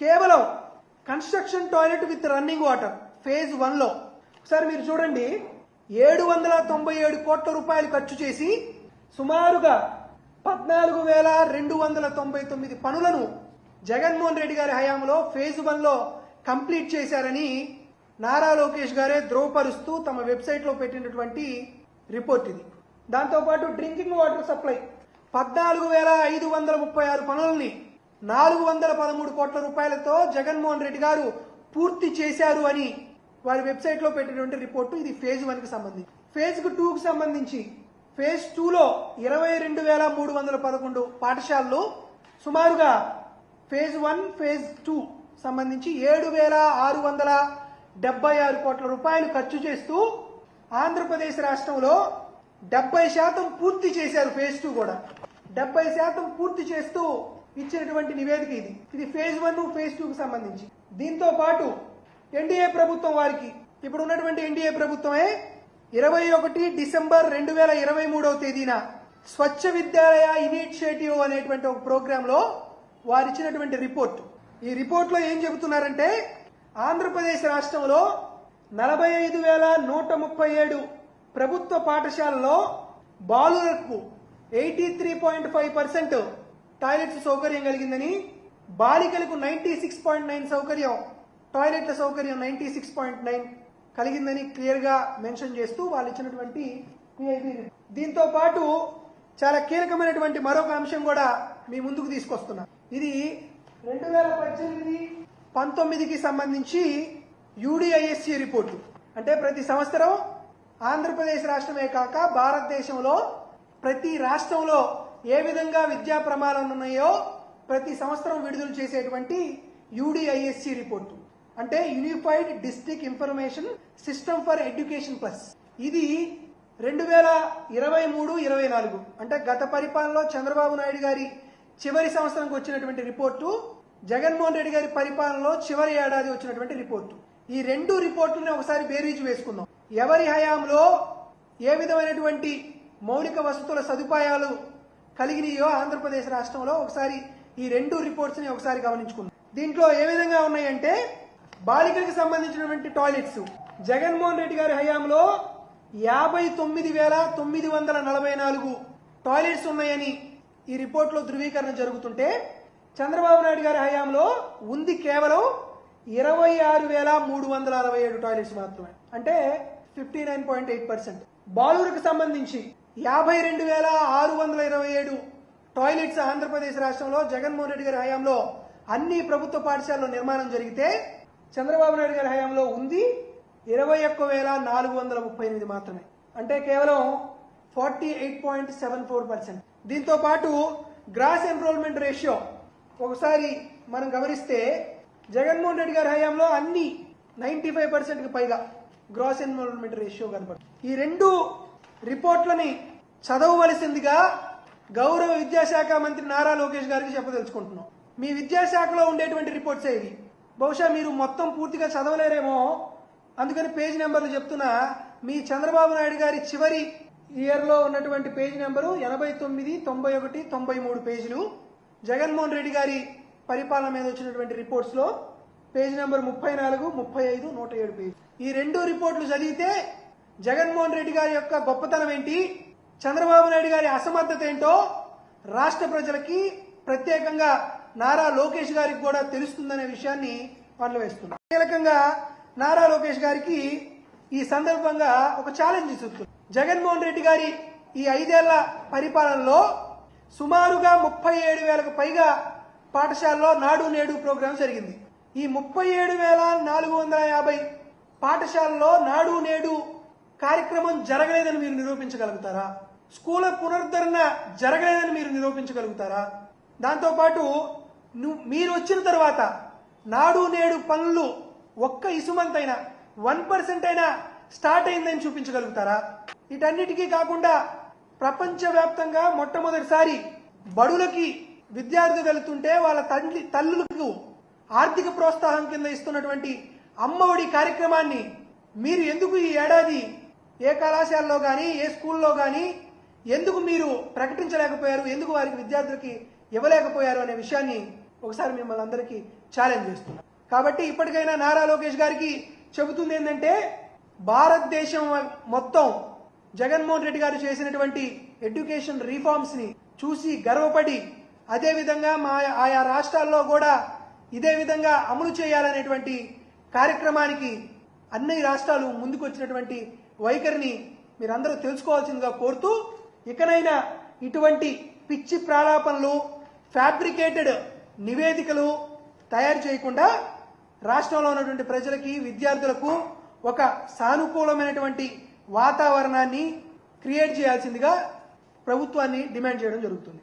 కేవలం construction toilet with running water phase వన్లో. ఒకసారి మీరు చూడండి ఏడు వందల తొంభై ఏడు కోట్ల రూపాయలు ఖర్చు చేసి సుమారుగా పద్నాలుగు వేల రెండు వందల తొంభై తొమ్మిది పనులను జగన్మోహన్ రెడ్డి గారి హయాంలో ఫేజ్ వన్లో కంప్లీట్ చేశారని నారా లోకేష్ గారే ధ్రువపరుస్తూ తమ వెబ్సైట్లో పెట్టినటువంటి రిపోర్ట్ ఇది. దాంతోపాటు డ్రింకింగ్ వాటర్ సప్లై పద్నాలుగు వేల ఐదు వందల ముప్పై ఆరు పనులని నాలుగు వందల పదమూడు కోట్ల రూపాయలతో జగన్మోహన్ రెడ్డి గారు పూర్తి చేశారు అని వారి వెబ్సైట్లో పెట్టినటువంటి రిపోర్టు ఇది ఫేజ్ వన్కి సంబంధించి. ఫేజ్ టూ సంబంధించి ఫేజ్ టూలో ఇరవై రెండు వేల మూడు వందల పదకొండు పాఠశాలలు సుమారుగా ఫేజ్ వన్ ఫేజ్ టూ సంబంధించి ఏడు వేల ఆరు వందల డెబ్బై ఆరు కోట్ల రూపాయలు ఖర్చు చేస్తూ ఆంధ్రప్రదేశ్ రాష్ట్రంలో డెబ్బై శాతం పూర్తి చేశారు ఫేజ్ టూ కూడా. డెబ్బై శాతం పూర్తి చేస్తూ ఇచ్చినటువంటి నివేదిక ఇది. ఇది ఫేజ్ వన్ ఫేజ్ టూ సంబంధించి. దీంతో పాటు ఎన్డీఏ ప్రభుత్వం వారికి ఇప్పుడు ఉన్నటువంటి ఎన్డీఏ ప్రభుత్వమే ఇరవై ఒకటి డిసెంబర్ రెండు వేల ఇరవై మూడవ తేదీన స్వచ్ఛ విద్యాలయ ఇనిషియేటివ్ అనేటువంటి ఒక ప్రోగ్రామ్లో వారు ఇచ్చినటువంటి రిపోర్ట్. ఈ రిపోర్ట్లో ఏం చెబుతున్నారంటే ఆంధ్రప్రదేశ్ రాష్ట్రంలో నలభై ఐదు వేల నూట ముప్పై ఏడు ప్రభుత్వ పాఠశాలలో బాలులకు eighty three point five percent toilets సౌకర్యం కలిగిందని బాలికలకు నైన్టీ సిక్స్ పాయింట్ నైన్ సౌకర్యం టాయిలెట్ల సౌకర్యం నైన్టీ సిక్స్ పాయింట్ నైన్ కలిగిందని క్లియర్గా మెన్షన్ చేస్తూ వాళ్ళు ఇచ్చినటువంటి దీంతో పాటు చాలా కీలకమైనటువంటి మరొక అంశం కూడా మీ ముందుకు తీసుకొస్తున్నా. ఇది రెండు వేల పద్దెనిమిది పంతొమ్మిదికి సంబంధించి యూడిఐఎస్సి రిపోర్టు. అంటే ప్రతి సంవత్సరం ఆంధ్రప్రదేశ్ రాష్ట్రమే కాక భారతదేశంలో ప్రతి రాష్ట్రంలో ఏ విధంగా విద్యా ప్రమాణాలు ఉన్నాయో ప్రతి సంవత్సరం విడుదల చేసేటువంటి U D I S E report. అంటే unified district information system for education plus ఇది రెండు వేల ఇరవై మూడు ఇరవై నాలుగు. అంటే గత పరిపాలనలో చంద్రబాబు నాయుడు గారి చివరి సంవత్సరంకి వచ్చినటువంటి రిపోర్టు జగన్మోహన్ రెడ్డి గారి పరిపాలనలో చివరి ఏడాది వచ్చినటువంటి రిపోర్టు. ఈ రెండు రిపోర్టులను ఒకసారి బేరీజు వేసుకుందాం. ఎవరి హయాంలో ఏ విధమైనటువంటి మౌలిక వసతుల సదుపాయాలు కలిగినాయో ఆంధ్రప్రదేశ్ రాష్ట్రంలో ఒకసారి ఈ రెండు రిపోర్ట్స్ని ఒకసారి గమనించుకుందాం. దీంట్లో ఏ విధంగా ఉన్నాయంటే బాలికలకు సంబంధించినటువంటి టాయిలెట్స్ జగన్మోహన్ రెడ్డి గారి హయాంలో యాభై తొమ్మిది వేల తొమ్మిది వందల నలభై నాలుగు టాయిలెట్స్ ఉన్నాయని ఈ రిపోర్ట్లో ధృవీకరణ జరుగుతుంటే చంద్రబాబు నాయుడు గారి హయాంలో ఉంది కేవలం ఇరవై ఆరు వేల మూడు వందల అరవై ఏడు టాయిలెట్స్ మాత్రమే. అంటే fifty nine point eight percent బాలురకు సంబంధించి యాభై రెండు వేల ఆరు వందల ఇరవై ఏడు టాయిలెట్స్ ఆంధ్రప్రదేశ్ రాష్ట్రంలో జగన్మోహన్ రెడ్డి గారి హయాంలో అన్ని ప్రభుత్వ పాఠశాలలో నిర్మాణం జరిగితే చంద్రబాబు నాయుడు గారి హయాంలో ఉంది ఇరవై ఒక్క వేల నాలుగు వందల ముప్పై ఎనిమిది మాత్రమే. అంటే కేవలం forty eight point seven four percent. దీంతో పాటు గ్రాస్ ఎన్రోల్మెంట్ రేషియో ఒకసారి మనం గమనిస్తే జగన్మోహన్ రెడ్డి గారి హయాంలో అన్ని నైన్టీ ఫైవ్ పర్సెంట్కి పైగా గ్రాస్ ఎన్రోల్మెంట్ రేషియో కనపడుతుంది. ఈ రెండు రిపోర్ట్లని చదవవలసిందిగా గౌరవ విద్యాశాఖ మంత్రి నారా లోకేష్ గారికి చెప్పదలుచుకుంటున్నాం. మీ విద్యాశాఖలో ఉండేటువంటి రిపోర్ట్సే ఇవి బహుశా మీరు మొత్తం పూర్తిగా చదవలేరేమో. అందుకని పేజ్ నెంబర్లు చెప్తున్నా. మీ చంద్రబాబు నాయుడు గారి చివరి ఇయర్లో ఉన్నటువంటి పేజ్ నెంబరు ఎనభై తొమ్మిది తొంభై ఒకటి తొంభై మూడు పేజీలు. జగన్మోహన్ రెడ్డి గారి పరిపాలన మీద వచ్చినటువంటి రిపోర్ట్స్లో పేజ్ నెంబర్ ముప్పై నాలుగు ముప్పై ఐదు నూట ఏడు పేజీ ఈ రెండు రిపోర్ట్లు చదివితే జగన్మోహన్ రెడ్డి గారి యొక్క గొప్పతనం ఏంటి? చంద్రబాబు నాయుడు గారి అసమర్థత ఏంటో రాష్ట్ర ప్రజలకి ప్రత్యేకంగా నారా లోకేష్ గారికి కూడా తెలుస్తుందనే విషయాన్ని వాళ్ళు వేస్తున్నారు కీలకంగా నారా లోకేష్ గారికి ఈ సందర్భంగా ఒక ఛాలెంజ్ ఇస్తుంది జగన్మోహన్ రెడ్డి గారి ఈ ఐదేళ్ళ పరిపాలనలో సుమారుగా ముప్పై ఏడు వేలకు పైగా పాఠశాలలో నాడు నేడు ప్రోగ్రాం జరిగింది. ఈ ముప్పై ఏడు వేల నాలుగు వందల యాభై పాఠశాలలో నాడు నేడు కార్యక్రమం జరగలేదని మీరు నిరూపించగలుగుతారా? స్కూల్ పునరుద్ధరణ జరగలేదని మీరు నిరూపించగలుగుతారా? దాంతోపాటు మీరు వచ్చిన తర్వాత నాడు నేడు పనులు ఒక్క ఇసుమంతైనా వన్ పర్సెంట్ అయినా స్టార్ట్ అయిందని చూపించగలుగుతారా? వీటన్నిటికీ కాకుండా ప్రపంచవ్యాప్తంగా మొట్టమొదటిసారి బడులకి విద్యార్థులు వెళుతుంటే వాళ్ళ తల్లి తల్లులకు ఆర్థిక ప్రోత్సాహం కింద ఇస్తున్నటువంటి అమ్మఒడి కార్యక్రమాన్ని మీరు ఎందుకు ఈ ఏడాది ఏ కళాశాలలో కానీ ఏ స్కూల్లో కానీ ఎందుకు మీరు ప్రకటించలేకపోయారు? ఎందుకు వారికి విద్యార్థులకి ఇవ్వలేకపోయారు అనే విషయాన్ని ఒకసారి మిమ్మల్ని అందరికీ ఛాలెంజ్ చేస్తున్నాం. కాబట్టి ఇప్పటికైనా నారా లోకేష్ గారికి చెబుతుంది ఏంటంటే భారతదేశం మొత్తం జగన్మోహన్ రెడ్డి గారు చేసినటువంటి ఎడ్యుకేషన్ రిఫార్మ్స్ని చూసి గర్వపడి అదే విధంగా మా ఆయా రాష్ట్రాల్లో కూడా ఇదే విధంగా అమలు చేయాలనేటువంటి కార్యక్రమానికి అన్ని రాష్ట్రాలు ముందుకు వచ్చినటువంటి వైఖరిని మీరందరూ తెలుసుకోవాల్సిందిగా కోరుతూ ఇకనైనా ఇటువంటి పిచ్చి ప్రాలాపనలు ఫ్యాబ్రికేటెడ్ నివేదికలు తయారు చేయకుండా రాష్ట్రంలో ఉన్నటువంటి ప్రజలకి విద్యార్థులకు ఒక సానుకూలమైనటువంటి వాతావరణాన్ని క్రియేట్ చేయాల్సిందిగా ప్రభుత్వాన్ని డిమాండ్ చేయడం జరుగుతుంది.